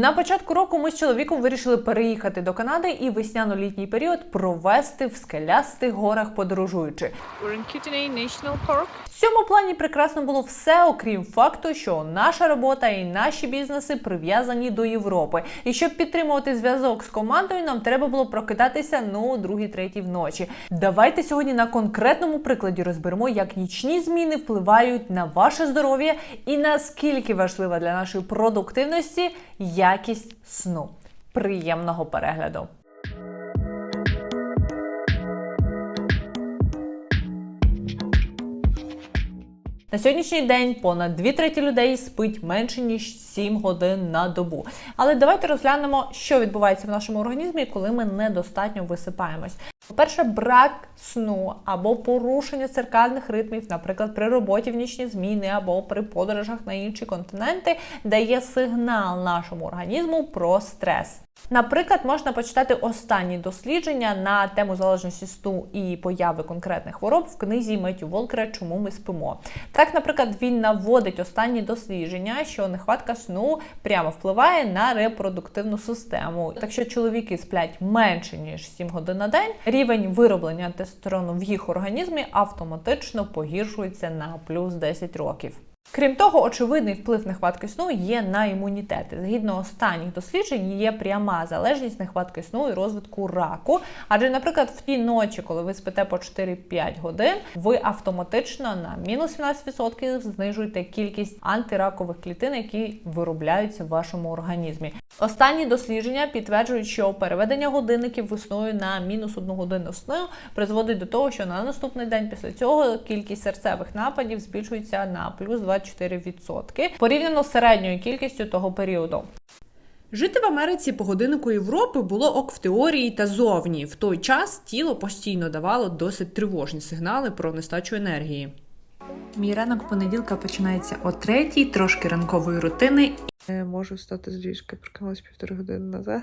На початку року ми з чоловіком вирішили переїхати до Канади і весняно-літній період провести в скелястих горах подорожуючи. В цьому плані прекрасно було все, окрім факту, що наша робота і наші бізнеси прив'язані до Європи. І щоб підтримувати зв'язок з командою, нам треба було прокидатися ну другій третій вночі. Давайте сьогодні на конкретному прикладі розберемо, як нічні зміни впливають на ваше здоров'я і наскільки важлива для нашої продуктивності якість сну. Приємного перегляду! На сьогоднішній день понад дві треті людей спить менше ніж 7 годин на добу. Але давайте розглянемо, що відбувається в нашому організмі, коли ми недостатньо висипаємось. По-перше, брак сну або порушення циркальних ритмів, наприклад, при роботі в нічні зміни або при подорожах на інші континенти, дає сигнал нашому організму про стрес. Наприклад, можна почитати останні дослідження на тему залежності сну і появи конкретних хвороб в книзі Меттю Волкера Чому ми спимо. Так, наприклад, він наводить останні дослідження, що нехватка сну прямо впливає на репродуктивну систему. Так що чоловіки сплять менше ніж 7 годин на день, рівень вироблення тестостерону в їх організмі автоматично погіршується на плюс 10 років. Крім того, очевидний вплив нехватки сну є на імунітет. Згідно останніх досліджень, є пряма залежність нехватки сну і розвитку раку. Адже, наприклад, в ті ночі, коли ви спите по 4-5 годин, ви автоматично на мінус 17% знижуєте кількість антиракових клітин, які виробляються в вашому організмі. Останні дослідження підтверджують, що переведення годинників весною на мінус одну годину сну призводить до того, що на наступний день після цього кількість серцевих нападів збільшується на плюс 24% порівняно з середньою кількістю того періоду. Жити в Америці по годиннику Європи було ок в теорії та зовні. В той час тіло постійно давало досить тривожні сигнали про нестачу енергії. Мій ранок понеділка починається о третій, трошки ранкової рутини. Я можу встати з ліжка, прокинулась півтори години назад.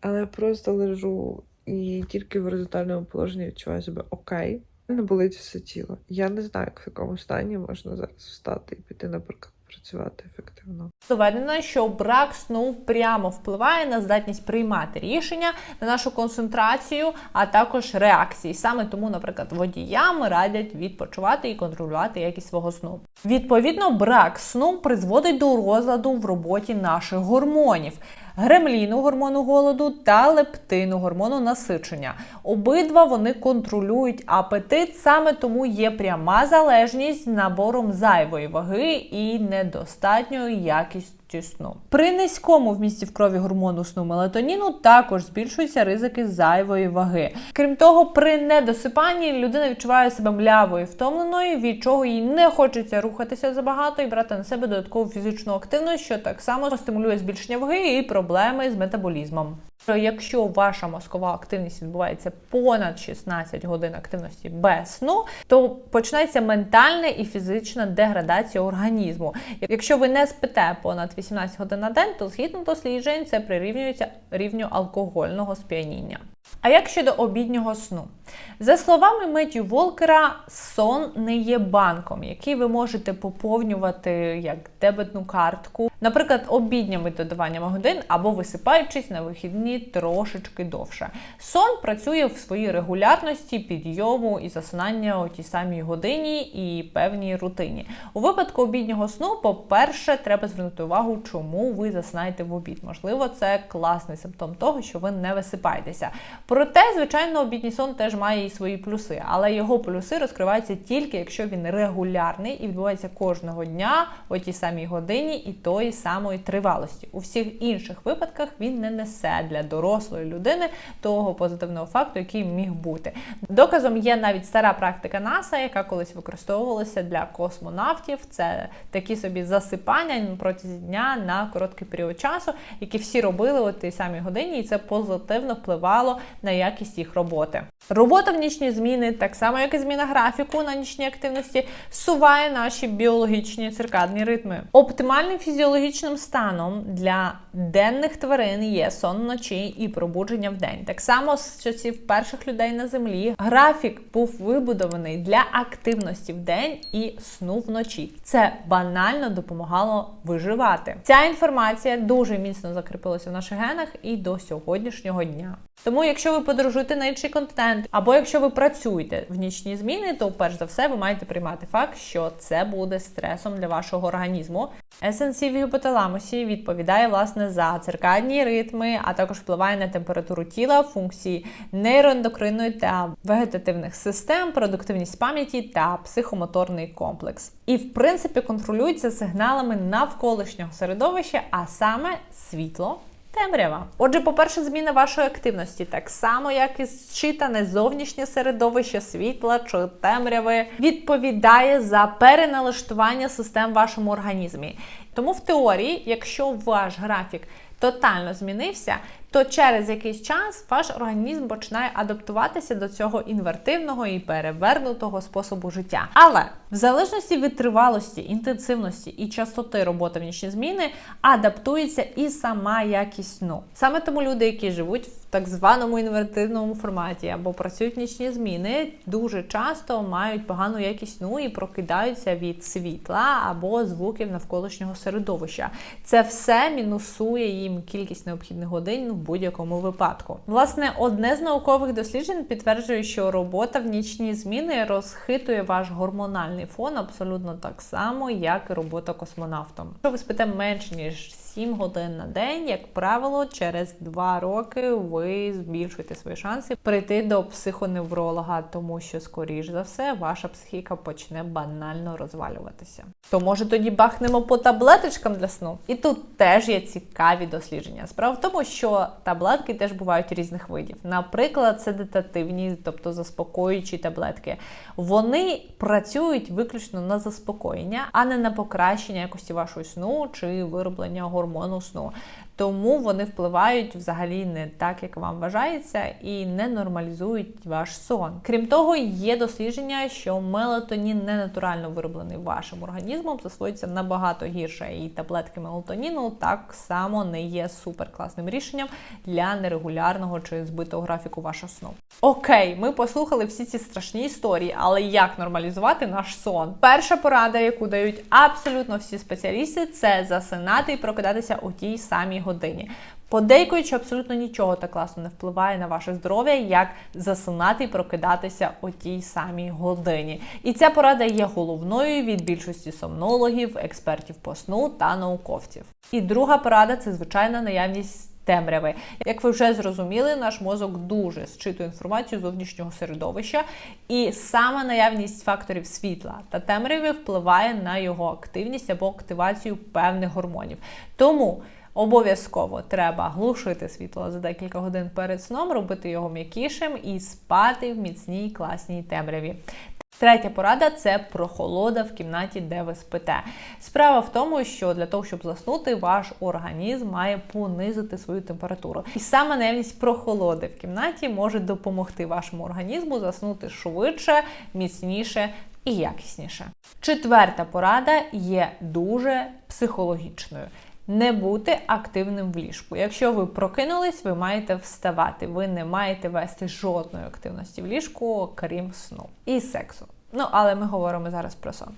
Але просто лежу і тільки в горизонтальному положенні відчуваю себе окей. Не болить все тіло. Я не знаю, в якому стані можна зараз встати і піти, наприклад, працювати ефективно. Доведено, що брак сну прямо впливає на здатність приймати рішення, на нашу концентрацію, а також реакції. Саме тому, наприклад, водіям радять відпочивати і контролювати якість свого сну. Відповідно, брак сну призводить до розладу в роботі наших гормонів. Гремліну гормону голоду та лептину гормону насичення. Обидва вони контролюють апетит, саме тому є пряма залежність набором зайвої ваги і недостатньою якістю сну. При низькому вмісті в крові гормону сну мелатоніну також збільшуються ризики зайвої ваги. Крім того, при недосипанні людина відчуває себе млявою, втомленою, від чого їй не хочеться рухатися забагато і брати на себе додаткову фізичну активність, що так само стимулює збільшення ваги і проблеми з метаболізмом. Якщо ваша мозкова активність відбувається понад 16 годин активності без сну, то починається ментальна і фізична деградація організму. Якщо ви не спите понад 18 годин на день, то згідно досліджень це прирівнюється рівню алкогольного сп'яніння. А як щодо обіднього сну? За словами Меттю Волкера, сон не є банком, який ви можете поповнювати як дебетну картку, наприклад, обідніми додаваннями годин або висипаючись на вихідні трошечки довше. Сон працює в своїй регулярності, підйому і засинання у тій самій годині і певній рутині. У випадку обіднього сну, по-перше, треба звернути увагу, чому ви засинаєте в обід. Можливо, це класний симптом того, що ви не висипаєтеся. Проте, звичайно, обідній сон теж має і свої плюси, але його плюси розкриваються тільки, якщо він регулярний і відбувається кожного дня о тій самій годині і тої самої тривалості. У всіх інших випадках він не несе для дорослої людини того позитивного факту, який міг бути. Доказом є навіть стара практика НАСА, яка колись використовувалася для космонавтів. Це такі собі засипання протягом дня на короткий період часу, які всі робили о тій самій годині, і це позитивно впливало на якість їх роботи. Робота в нічні зміни, так само як і зміна графіку на нічній активності, суває наші біологічні циркадні ритми. Оптимальним фізіологічним станом для денних тварин є сон вночі і пробудження вдень. Так само з часів перших людей на землі графік був вибудований для активності вдень і сну вночі. Це банально допомагало виживати. Ця інформація дуже міцно закріпилася в наших генах і до сьогоднішнього дня. Тому, якщо ви подорожуєте на інший континент, або якщо ви працюєте в нічні зміни, то перш за все ви маєте приймати факт, що це буде стресом для вашого організму. СНС в гіпоталамусі відповідає власне за циркадні ритми, а також впливає на температуру тіла, функції нейроендокринної та вегетативних систем, продуктивність пам'яті та психомоторний комплекс. І в принципі контролюється сигналами навколишнього середовища, а саме світло. Темрява. Отже, по-перше, зміна вашої активності, так само, як і зчитане зовнішнє середовище світла чи темряви, відповідає за переналаштування систем в вашому організмі. Тому в теорії, якщо ваш графік тотально змінився, то через якийсь час ваш організм починає адаптуватися до цього інвертивного і перевернутого способу життя. Але в залежності від тривалості, інтенсивності і частоти роботи в нічні зміни адаптується і сама якість сну. Саме тому люди, які живуть в так званому інвертивному форматі або працюють нічні зміни, дуже часто мають погану якість сну і прокидаються від світла або звуків навколишнього середовища. Це все мінусує їм кількість необхідних годин в будь-якому випадку. Власне, одне з наукових досліджень підтверджує, що робота в нічні зміни розхитує ваш гормональний фон абсолютно так само, як і робота космонавтом. Якщо ви спите менше ніж 7 годин на день, як правило, через 2 роки ви збільшуєте свої шанси прийти до психоневролога, тому що, скоріш за все, ваша психіка почне банально розвалюватися. То може тоді бахнемо по таблеточкам для сну? І тут теж є цікаві дослідження. Справа в тому, що таблетки теж бувають різних видів. Наприклад, седативні, тобто заспокоюючі таблетки. Вони працюють виключно на заспокоєння, а не на покращення якості вашого сну чи вироблення гормону сну. Тому вони впливають взагалі не так, як вам вважається, і не нормалізують ваш сон. Крім того, є дослідження, що мелатонін ненатурально вироблений вашим організмом, засвоюється набагато гірше. І таблетки мелатоніну так само не є суперкласним рішенням для нерегулярного чи збитого графіку вашого сну. Окей, ми послухали всі ці страшні історії, але як нормалізувати наш сон? Перша порада, яку дають абсолютно всі спеціалісти, це засинати і прокидатися у тій самій годині. Подейкуючи, абсолютно нічого так класно не впливає на ваше здоров'я, як засинати і прокидатися у тій самій годині. І ця порада є головною від більшості сомнологів, експертів по сну та науковців. І друга порада це звичайна наявність. Темряви, як ви вже зрозуміли, наш мозок дуже зчитує інформацію зовнішнього середовища, і саме наявність факторів світла та темряви впливає на його активність або активацію певних гормонів. Тому Обов'язково треба глушити світло за декілька годин перед сном, робити його м'якішим і спати в міцній класній темряві. Третя порада це прохолода в кімнаті, де ви спите. Справа в тому, що для того, щоб заснути, ваш організм має понизити свою температуру. І саме наявність прохолоди в кімнаті може допомогти вашому організму заснути швидше, міцніше і якісніше. Четверта порада є дуже психологічною. Не бути активним в ліжку. Якщо ви прокинулись, ви маєте вставати. Ви не маєте вести жодної активності в ліжку, крім сну і сексу. Ну, але ми говоримо зараз про сон.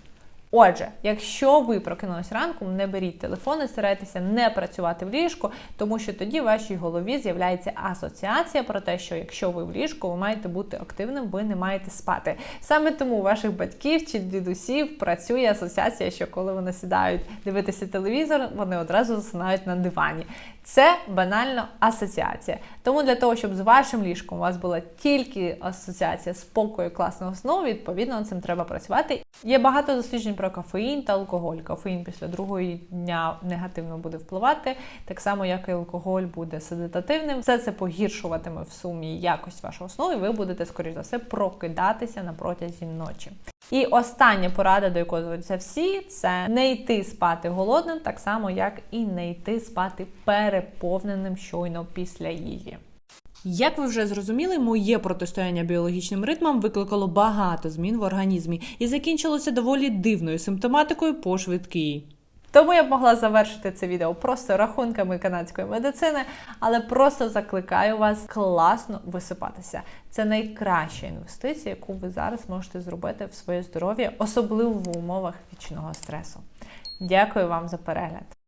Отже, якщо ви прокинулись ранком, не беріть телефон і старайтеся не працювати в ліжку, тому що тоді в вашій голові з'являється асоціація про те, що якщо ви в ліжку, ви маєте бути активним, ви не маєте спати. Саме тому у ваших батьків чи дідусів працює асоціація, що коли вони сідають дивитися телевізор, вони одразу засинають на дивані. Це банально асоціація. Тому для того, щоб з вашим ліжком у вас була тільки асоціація спокою, класного сну, відповідно цим треба працювати. Є багато досліджень про кофеїн та алкоголь. Кофеїн після другого дня негативно буде впливати, так само як і алкоголь буде седативним. Все це погіршуватиме в сумі якість вашого сну, і ви будете, скоріш за все, прокидатися на протязі ночі. І остання порада, до якої зводяться всі, це не йти спати голодним, так само як і не йти спати переповненим щойно після їжі. Як ви вже зрозуміли, моє протистояння біологічним ритмам викликало багато змін в організмі і закінчилося доволі дивною симптоматикою по швидкій. Тому я б могла завершити це відео просто рахунками канадської медицини, але просто закликаю вас класно висипатися. Це найкраща інвестиція, яку ви зараз можете зробити в своє здоров'я, особливо в умовах вічного стресу. Дякую вам за перегляд.